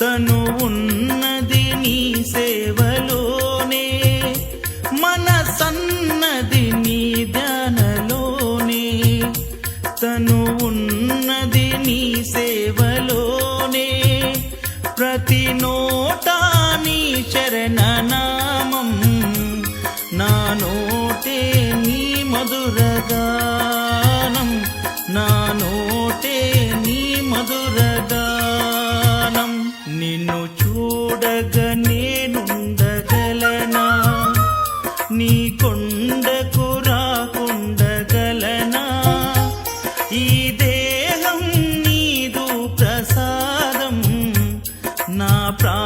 తను ఉన్నది నీ సేవలోనే మన సన్నది నీ ధ్యానలోనే. తను ఉన్నది నీ సేవలోనే ప్రతి నోటా నీ శరణనామం నా నోటే నీ మధురగానం నా నోటే నీ మధురగ నిన్ను చూడగ నేనుండగలనా? నీ కొండకు రాకుండగలనా? ఈ దేహం నీదు ప్రసాదం నా ప్రా